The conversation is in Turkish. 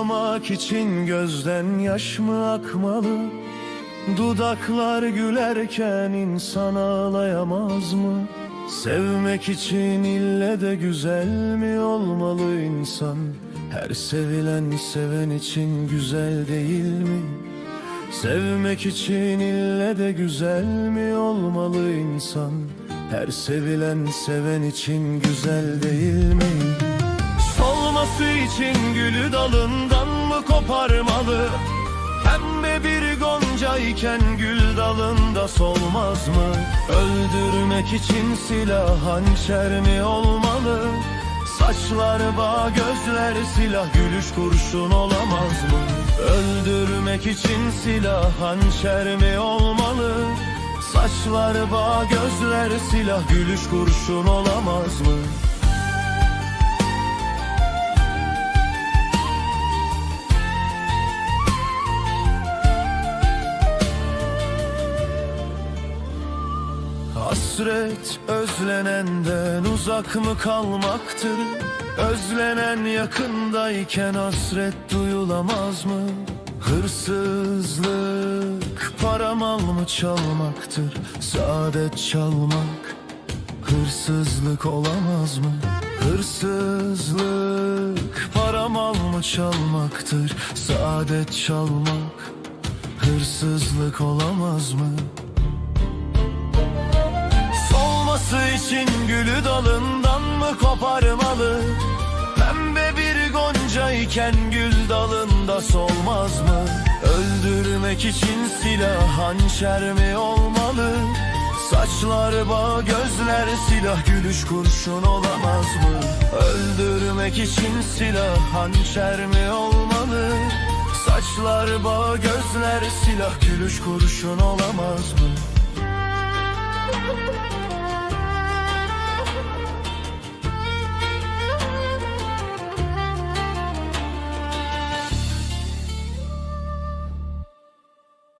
Sevmek için gözden yaş mı akmalı? Dudaklar gülerken insan ağlayamaz mı? Sevmek için ille de güzel mi olmalı insan? Her sevilen seven için güzel değil mi? Sevmek için ille de güzel mi olmalı insan? Her sevilen seven için güzel değil mi? İçin gülü dalından mı koparmalı? Pembe bir gonca iken gül dalında solmaz mı? Öldürmek için silah hançer mi olmalı? Saçlar bağ gözler silah gülüş kurşun olamaz mı? Öldürmek için silah hançer mi olmalı? Saçlar bağ gözler silah gülüş kurşun olamaz mı? Hasret özlenenden uzak mı kalmaktır? Özlenen yakındayken hasret duyulamaz mı? Hırsızlık para mal mı çalmaktır? Saadet çalmak hırsızlık olamaz mı? Hırsızlık para mal mı çalmaktır? Saadet çalmak hırsızlık olamaz mı? İçin gülü dalından mı koparmalı? Pembe bir gonca iken gül dalında solmaz mı? Öldürmek için silah hançer mi olmalı? Saçlar bağ gözler silah gülüş kurşun olamaz mı? Öldürmek için silah hançer mi olmalı? Saçlar bağ gözler silah gülüş kurşun olamaz mı?